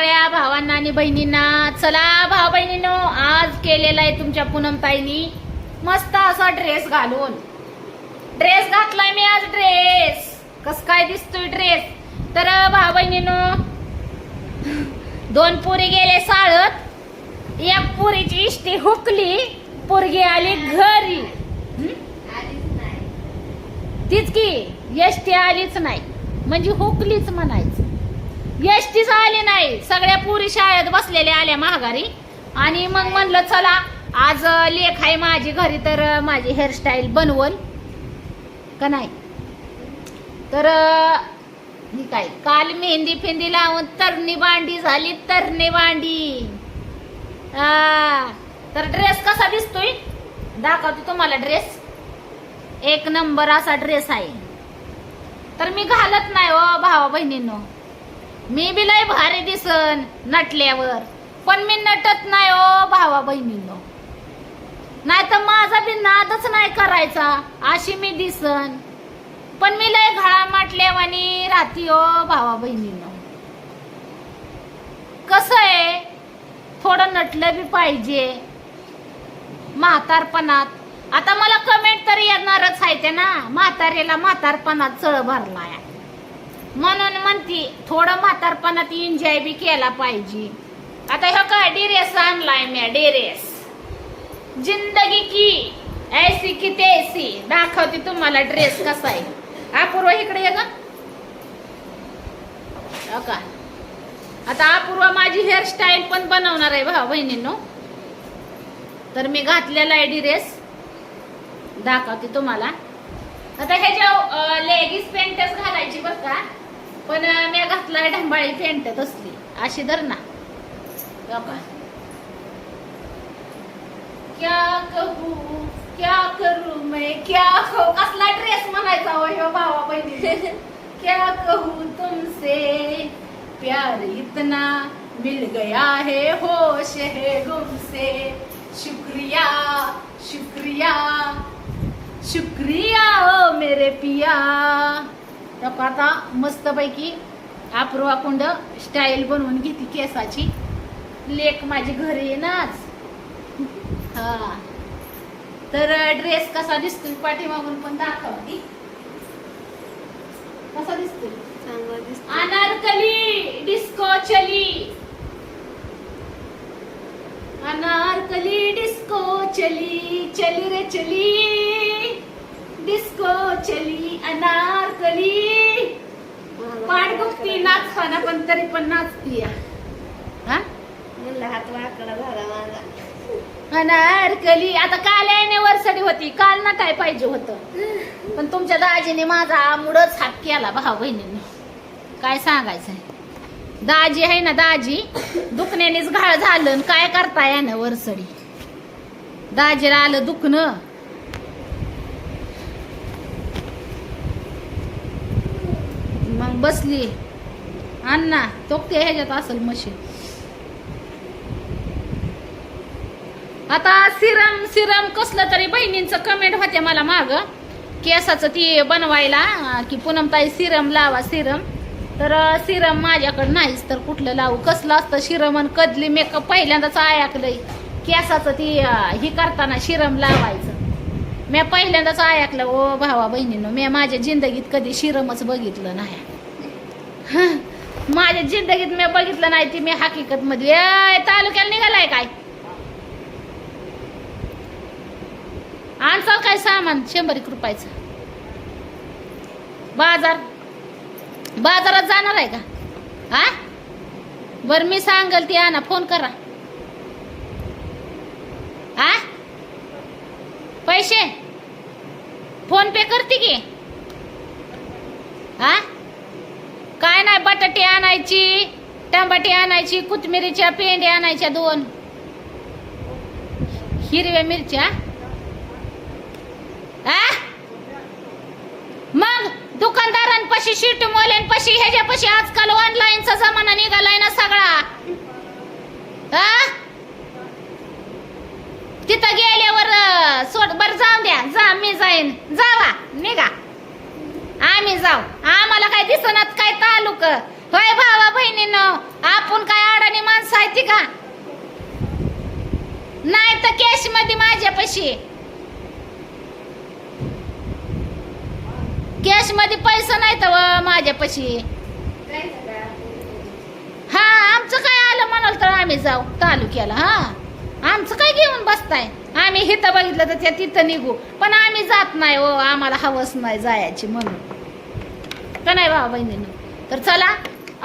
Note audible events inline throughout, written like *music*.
सगळ्या भावांना आणि बहिणींना. चला भाऊ बहिणीनो आज केलेला आहे तुमच्या पूनमताईनी मस्त असा ड्रेस घालून. ड्रेस घातलाय मी आज ड्रेस कस काय दिसतोय ड्रेस तर भाऊ बहिणीनो दोन पुरी गेले साळत. एक पुरीची इष्टी हुकली पोरगी आली घरी. तीच की एष्टी आलीच नाही. म्हणजे हुकलीच म्हणाय एसटीच आली नाही. सगळ्या पुरी शाळेत बसलेल्या आल्या महागारी आणि मग म्हणलं चला आज लेख आहे माझी घरी तर माझी हेअरस्टाईल बनवल. का नाही? तर काय? काल मेहंदी फेंदी लावून तरणी बांडी झाली तरणी बांडी तर ड्रेस कसा दिसतोय? दाखवतो तुम्हाला ड्रेस एक नंबर असा ड्रेस आहे. तर मी घालत नाही ओ भावा बहिणींनो मी बी लय भारी दिसन नटल्यावर. पण मी नटत नाही ओ भावा बहिणींनो. नाही तर माझा बी नादच नाही करायचा अशी मी दिसन. पण मी लय घळा माटल्यावानी राहती ओ भावा बहिणींनो. कसं आहे? थोडं नटलं बी पाहिजे. म्हातारपणात. आता मला कमेंट तरी येणारच आहे ते ना. म्हातारेला म्हातारपणात चळ भरलाय. म्हणून म्हणती थोडं म्हातारपणात एन्जॉय बी केला पाहिजे. आता ह्यो काय डिरेस आणलाय मी डिरेस जिंदगी की ऐसी की तैसी. दाखवते तुम्हाला ड्रेस कसा आहे. अपूर्व इकडे ये हो का? आता अपूर्व माझी हेअरस्टाईल पण बनवणार आहे भाऊ बहिणींनो. तर मी घातलेला आहे ड्रेस दाखवते तुम्हाला. आता ह्याच्या लेगीज पॅन्टच घालायची बघा का? पण मी घातलाय ढंबाळी पेंट असली अशी धर ना. क्या कहू क्या करू मैं क्या कहू? कसला ड्रेस म्हणायचा हो ह्यो भावा बहिणी क्या कहू तुमसे? प्यार इतना मिल गया है होश है गुमसे। शुक्रिया शुक्रिया। शुक्रिया ओ मेरे पिया। तर आता मस्तपैकी कुंड स्टाईल बनवून घेते केसाची. लेक माझी घरी येणार हा. तर ड्रेस कसा दिसतोय पाठीमागून पण दाखवती कसा दिसतोय? अनारकली डिस्को चली. अनारकली डिस्को चली. चली रे चली डिस्को चली अनारकली पाठ दुखती नाचताना पण तरी पण नाचती म्हणलं हात वाकडा झाला माझा. अनारकली आता काल अॅनिव्हर्सरी होती. काल ना काय पाहिजे होतं? पण तुमच्या दाजीने माझा मुडच हात केला भाऊ बहिणीने. काय सांगायचंय? दाजी आहे ना दाजी दुखण्यानेच घाळ झालं काय करता यानं वरसडी दाजीला आलं दुखणं. मग बसली. अण्णा तो ते ह्याच्यात असेल मशीन? आता सिरम सिरम कसलं तरी बहिणींचं कमेंट होते मला माग. केसाचं ती बनवायला की पूनमताई सिरम लावा सिरम. तर सिरम माझ्याकडं नाहीच तर कुठलं लावू? कसलं असतं शिरम आणि कदली मेकअप पहिल्यांदाच ऐकलंय केसाचं ती ही करताना शिरम लावायचं. मी पहिल्यांदाच ऐकलं ओ भावा बहिणीनं मी माझ्या जिंदगीत कधी शिरमच बघितलं नाही. माझ्या जिंदगीत मी बघितलं नाही ती मी हकीकत मध्ये ए, तालुक्याला निघालाय काय? आणसाल काय सामान? शंभर एक रुपयाचं. बाजार. बाजारात जाणार आहे का? हा बर मी सांगल ती आणा फोन करा. हा पैसे? फोन पे करते की? हा काय नाही बटाटे आणायची टमाटे आणायची कोथमिरीच्या पेंड्या आणायच्या दोन. हिरव्या मिरच्या. आ? मग दुकानदारांपाशी शिट मोल्यांपाशी ह्याच्यापाशी आजकाल ऑनलाईनचा जमाना निघालाय ना सगळा. तिथं गेल्यावर सोड बर जाऊन द्या. जा मी जाईन. जावा निघा. आम्ही जाऊ. आम्हाला काय दिसनात काय तालुक? होय भावा बहिणीनं आपण काय अडाणी माणसं आहे ती का? नाही तर कॅशमध्ये माझ्यापाशी. कॅशमध्ये पैसा नाही तर माझ्यापाशी. हा आमचं काय आलं म्हणाल तर आम्ही जाऊ तालुक्याला हा? आमचं काय घेऊन बसताय? आम्ही हिथं बघितलं तर त्या तिथं निघू. पण आम्ही जात नाही हो आम्हाला हवस नाही जायची म्हणून. का नाही भावा बहिणींनी. तर चला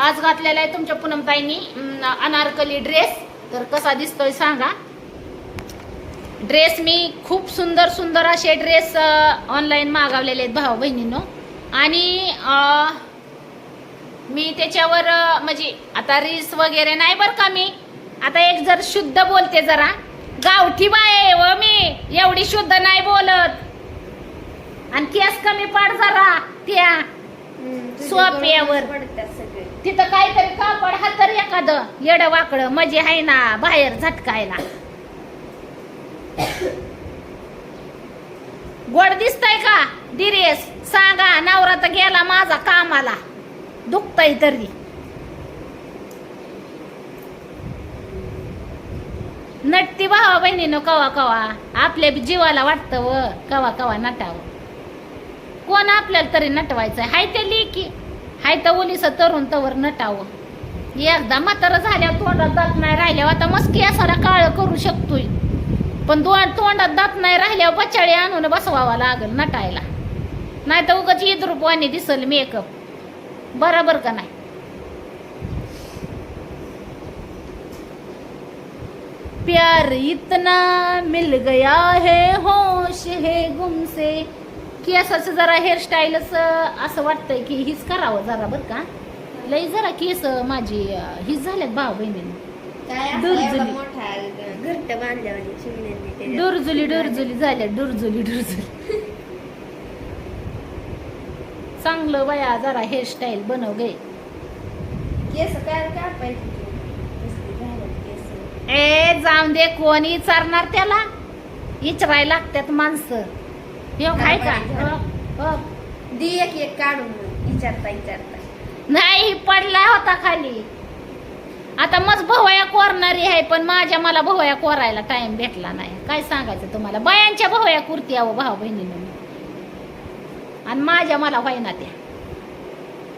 आज घातलेला आहे तुमच्या पूनमताईंनी अनारकली ड्रेस तर कसा दिसतोय सांगा. ड्रेस मी खूप सुंदर सुंदर असे ड्रेस ऑनलाईन मागवलेले आहेत भाऊ बहिणीनं. आणि मी त्याच्यावर म्हणजे आता रील्स वगैरे नाही बरं का मी. आता एक जर शुद्ध बोलते जरा. गावठी बाय आहे व मी. एवढी शुद्ध नाही बोलत. आणि केस कमी पाड जरा त्या. सोप्यावर. तिथं काहीतरी कापड हा तर एखादं येड वाकड मजे आहे ना बाहेर झटकायला. गोड दिसतय का? दिरेस सांगा नवरा तर गेला माझा कामाला. दुखतय तरी. नटती भावा बहिणीनं कवा कवा आपल्या जीवाला वाटतं व कवा कवा नटावं. कोण आपल्याला तरी नटवायचं हाय ते लेकी. हाय तर ओलीचं तरुण तवर नटावं. एकदा म्हातारं झाल्यावर तोंडात दात नाही राहिल्यावर आता मस्की असाला काळ करू शकतोय. पण दोन तोंडात दात नाही राहिल्यावर बचाळी आणून बसवावा लागल नटायला. नाही तर उगाच ईद रुपवानी दिसल मेकअप बराबर का नाही? प्यार इतना मिल गया है होश है गुम से. केसाचं जरा हेअरस्टाईलच असं वाटतंय की हीच करावं जरा बरं का. लई जरा केस माझी हीच झाल्यात बहिणीनं. चिमण्यांनी त्याच्यात. डुरजुली डुरजुली झाल्या डुरजुली डुरजुली चांगलं बाया जरा हेअरस्टाईल बनव गे. केस काय कापायची. ए जाऊन दे कोण विचारणार त्याला? विचारायला लागतात माणसं. हे काय का हो, हो. दी एक एक काढून विचारता विचारता नाही पडला होता खाली. आता मग भवया कोरणारी आहे पण माझ्या मला भवया कोरायला टाइम भेटला नाही. काय सांगायचं तुम्हाला? बायांच्या भवया कुर्ती आहो भाऊ बहिणीनं. आणि माझ्या मला व्हायना त्या.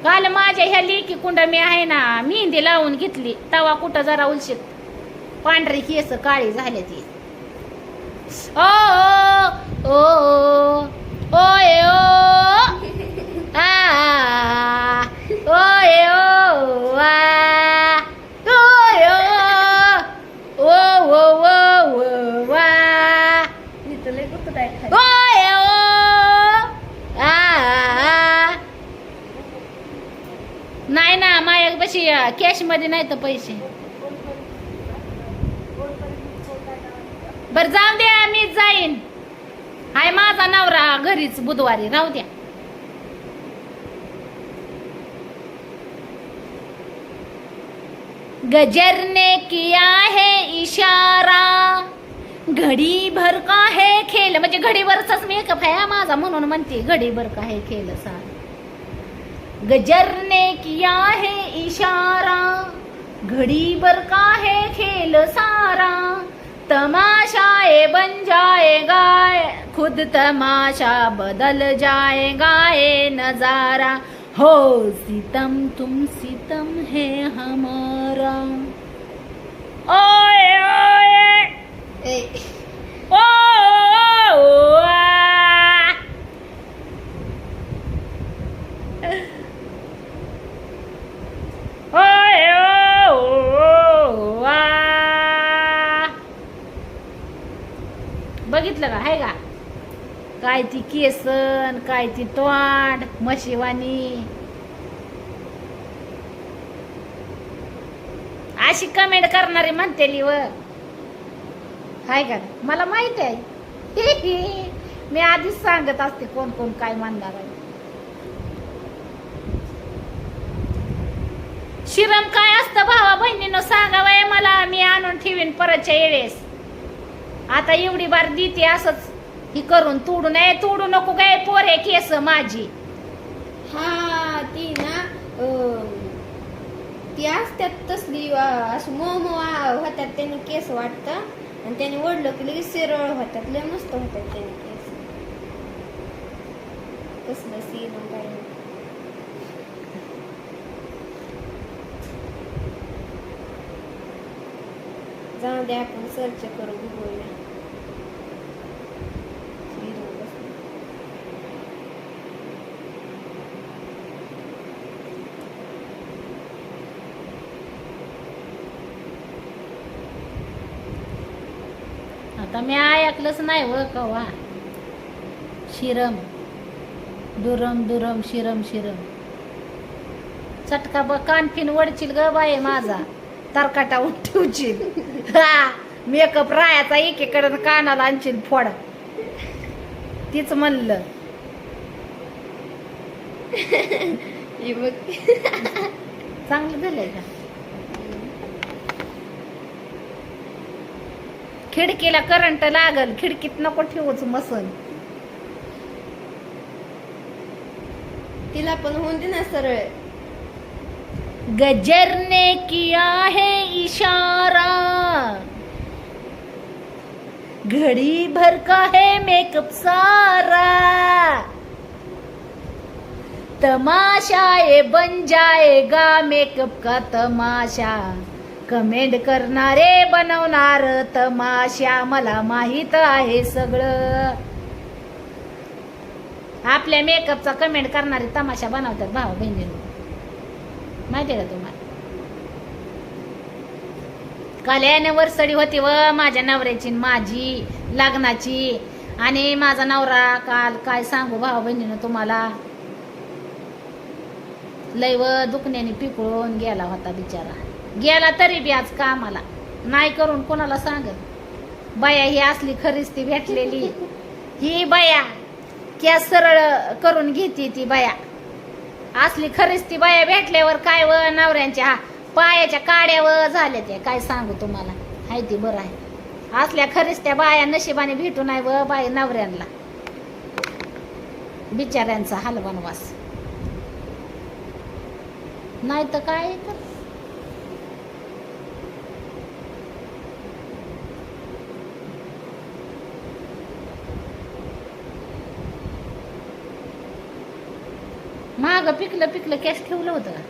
काल माझ्या ह्या लेकी कुंड मी आहे ना मेहंदी लावून घेतली. तवा कुठं जरा उलशीत. पांढरी केस काळी झाले ती. ओ ओ ओ ओ ओय ओ आ ओय ओ आ ओय ओ ओ ओ ओ ओ वा मी कुठं काय खाली ओय ओ आ नाही ना माझ्यापाशी कॅशमध्ये नाही तर पैसे. बर जाऊ दे. जाईन. हाय माझा नवरा घरीच बुधवारी राहू द्या. गजर ने किया है इशारा. घडी भर का हे खेल. म्हणजे घडीभरचाच मेकअप आहे माझा म्हणून म्हणते घडीभर का हे खेल सार. गजरने किया है इशारा. घड़ी भर का हे खेल सारा. तमाशाए बन जाएगा खुद तमाशा बदल जाएगा ये नजारा। हो सितम तुम सितम है हमारा। ओए ओए। ए, ओ, ओ, ओ, आ. ओय, ओ, ओ, आ. बघितलं का? आहे का? काय ती केसन काय ती तोंड मशिवानी. अशी कमेंट करणारी म्हणते व. हाय का? मला माहीत आहे. *laughs* मी आधीच सांगत असते कोण कोण काय म्हणणार आहे. शिरम काय असतं भावा बहिणीनं सांगावं मला? मी आणून ठेवीन परतच्या येळेस आता एवढी बार देते असंच. ही करून तोडू नये तोडू नको काय पोरे केस माझी. हा ती ना अं, ती असत्यात तसली अं, अशी मऊ मऊ आ- होत्यात त्यांनी केस वाटतं. आणि त्याने ओढलं की लगेच सरळ होतात लय मस्त होतात त्याने केस. कसलं सिरम काय जाऊ दे आपण सर्च करू गुगलला आता मी ऐकलंच नाही व कवा शिरम दुरम दुरम शिरम शिरम. चटका ब कानफिन वडचिल ग बाय माझा. तरकाटा ठेवशील. हा मेकअप रायाचा एकीकडे कानाला आणशील फोड. तीच म्हणलं. चांगलं झालंय का? खिडकीला करंट लागल खिडकीत नको ठेवूच मसन. तिला पण होऊन दे ना सरळ. गजर ने किया है इशारा। घड़ी भर का है मेकअप सारा। तमाशा ये बन जाएगा मेकअप का तमाशा। कमेंट करणारे बनवणार तमाशा मला माहीत आहे सगळं. आपल्या मेकअपचा कमेंट करणारे तमाशा बनवतात भाऊ बहिणी माहिती का तुम्हाला? काल अॅनिव्हर्सरी होती व माझ्या नवऱ्याची माझी लग्नाची. आणि माझा नवरा काल काय सांगू भाऊ बहिणीनं तुम्हाला? लय व दुखण्याने पिकळून गेला होता बिचारा. गेला तरी बी आज कामाला. नाही करून कोणाला सांगत? बाया ही असली खरीच ती भेटलेली. ही बाया क्या सरळ करून घेते ती बाया. असली खरीच ती बाया भेटल्यावर काय व नवऱ्यांच्या हा पायाच्या काड्यावर झाल्या त्या काय सांगू तुम्हाला? हाय ती बरं आहे. असल्या खरीच त्या बाया नशिबाने भेटू नाही व बाई नवऱ्यांना बिचाऱ्यांचा हलवनवास. नाही तर काय तर? माग पिकलं पिकलं कॅश ठेवलं होतं का?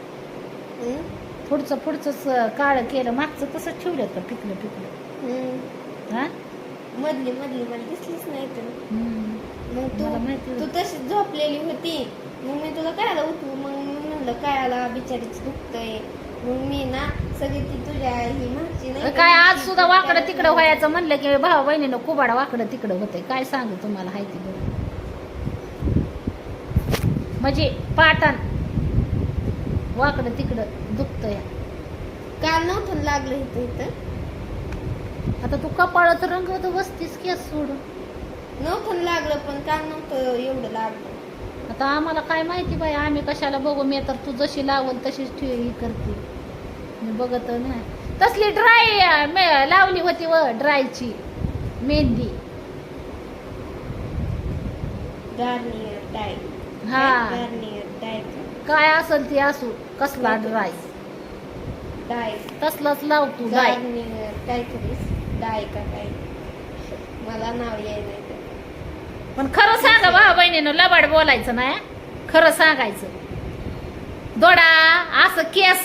पुढचं पुढचं काळ केलं मागचं तसंच ठेवलं का पिकलं पिकलं. हा? मधली मधली मला दिसलीच नाही तर. हम्म. मग मला माहिती तू तू होतं. तशीच झोपलेली होती. मग मी तुला कायला उठवू? मग मी म्हणलं कायला बिचारीच दुखतंय. मग मी ना सगळी ती तुझ्या ही मागची नाही का काय आज ती सुद्धा ती वाकडं तिकडं व्हायचं म्हणलं की भाऊ बहिणीनं कुबाडा वाकडं तिकडं होतंय. काय सांगू तुम्हाला हायती बरं. म्हणजे पाटण. वाकडं तिकडं दुखतंय. काल नव्हतं लागलं इथं इथं? आता तू कपाळात रंगवत बसतीस की सोडून नव्हतं लागलं पण काल नव्हतं एवढं लागलं. आता आम्हाला काय माहिती बाई आम्ही कशाला बघू? मी तर तू जशी लावल तशीच ठेव ही करते. मी बघत नाही. तसली ड्राय लावली होती व ड्रायची मेहंदी. गार्नियर डाय हा. काय असेल ती असू कसला ड्राय डाय तसलाच लाव तू ड्राय गार्नियर काहीतरी डाय का काय? मला नाव याय नाही. पण खरं सांगा भाऊ बहिणीनं लबाड बोलायचं नाही हं? खरं सांगायचं. दोडा असं केस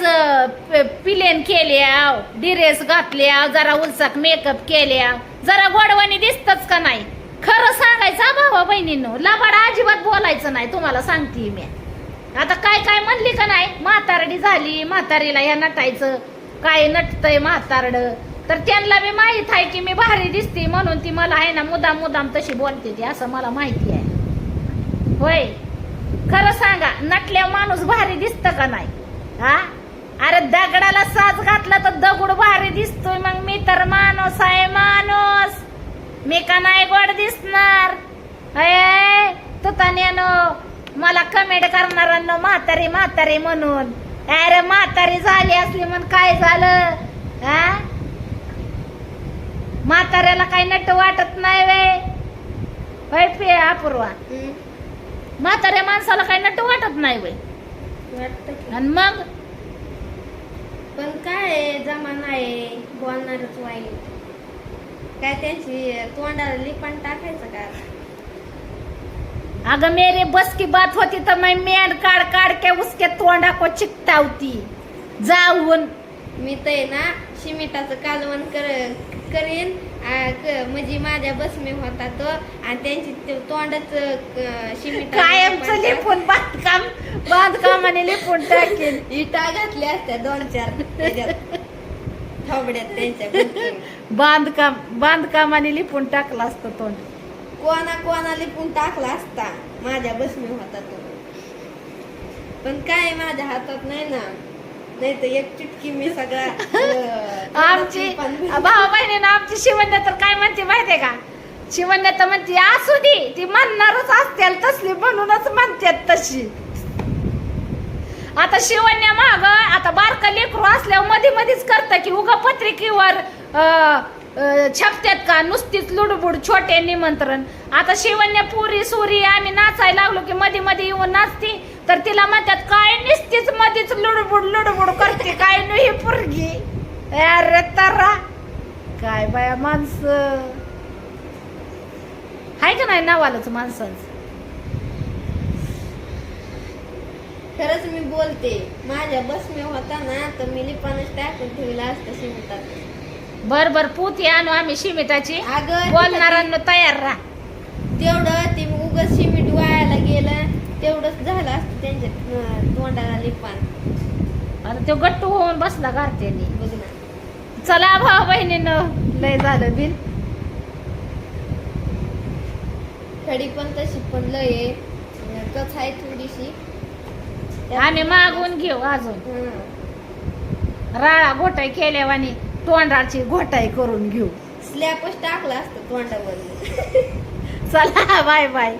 प- पिलेन केल्या डिरेस घातल्या जरा उलसाक मेकअप केल्या जरा गोडवानी दिसतच का नाही? खरं सांगायचं भावा बहिणीनं लबाड अजिबात बोलायचं नाही तुम्हाला सांगते मी. आता काय काय म्हणली का नाही? म्हातारडी झाली म्हातारीला ह्या नटायचं. काय नटतंय म्हातारड? तर त्यांना मी माहीत आहे की मी भारी दिसते म्हणून ती मला आहे ना मुदाम मुदाम तशी बोलते ती असं मला माहिती आहे. होय. खरं सांगा नटल्या माणूस भारी दिसत का नाही? हा? अरे दगडाला साज घातला तर दगड भारी दिसतोय मग मी तर माणूस आहे माणूस. मी का नाही गोड दिसणार? अय तुतान्यानो मला कमेंट करणाऱ्यांनो म्हातारी म्हातारी म्हणून. अरे म्हातारी झाली असली म्हणून काय झालं? हा म्हाताऱ्याला काही नट वाटत नाही वे. पे अपूर्वा. म्हाताऱ्या माणसाला काही नट वाटत नाही वे. वाटतं की. आणि मग? पण काय जमाना आहे बोलणारच वाईट. काय त्यांची तोंडाला लिपाण टाकायचं का? अगं मेरे बस की बात होती तर मैं मेंढ काढ काढ के उसके तोंडा को चिकटावती. जाऊन. मी तर आहे ना शिमिटाचं कालवण कर करीन. आ, क- म्हणजे माझ्या बसमे होता तो आणि त्यांची ते तोंडच शिमिटा कायमचं लिपून बांधकाम बांधकामाने लिपून टाकेन. *laughs* इटा घातल्या असत्या दोन चार. त्याच्यात. *laughs* थोबड्यात त्यांच्या. बांधकाम बांधकामाने लिपून टाकलं असतं तोंड कोणा कोणा लिपून टाकला असता? माझ्या बसमे होता तो. पण काय माझ्या हातात नाही ना? नाही तर एक चिटकी मी सगळा अं, आमची भाऊ बहिणीनं आमची शिवण्य तर काय म्हणते माहितीये का? शिवण्य तर म्हणते असू दे ती म्हणणारच असतील तसली म्हणूनच म्हणतात तशी. आता शिवण्या माग आता बारका लेकरू असल्यावर मध्ये मध्येच करतं की उगा पत्रिकेवर छापत्यात का? नुसतीच लुडबुड छोटे निमंत्रण. आता शिवण्या पुरी सुरी आम्ही नाचायला लागलो की मध्ये मध्ये येऊन नाचते. तर तिला म्हणतात काय नुसतीच मध्येच लुडबुड लुडबुड करते काय नु ही पुरगी? अरे तरा काय बाया माणसं. आहे का नाही नावालाच माणसांचं? खरंच मी बोलते. माझ्या बसमे होता ना तर मी लिपानच टाकून ठेवला असतं शिमिटात बर बर पोती आणू आम्ही शिमिटाची अगं बोलणाऱ्यांना तयार राहा. तेवढं ते उगच शिमिट वायाला गेलं. तेवढंच झालं असतं त्यांच्या अं, तोंडाला लिपान. आता तो गट्टू होऊन बसला गारत्याने बघ ना. चला भाऊ बहिणीनं लय झालं बिल. खडी पण तशी पण लय आहे. कच आहे थोडीशी. आम्ही मागून घेऊ अजून. राळा घोटाई केल्यावानी तोंडाची घोटाई करून घेऊ. स्लॅबच टाकला असतं तोंडावर चला बाय बाय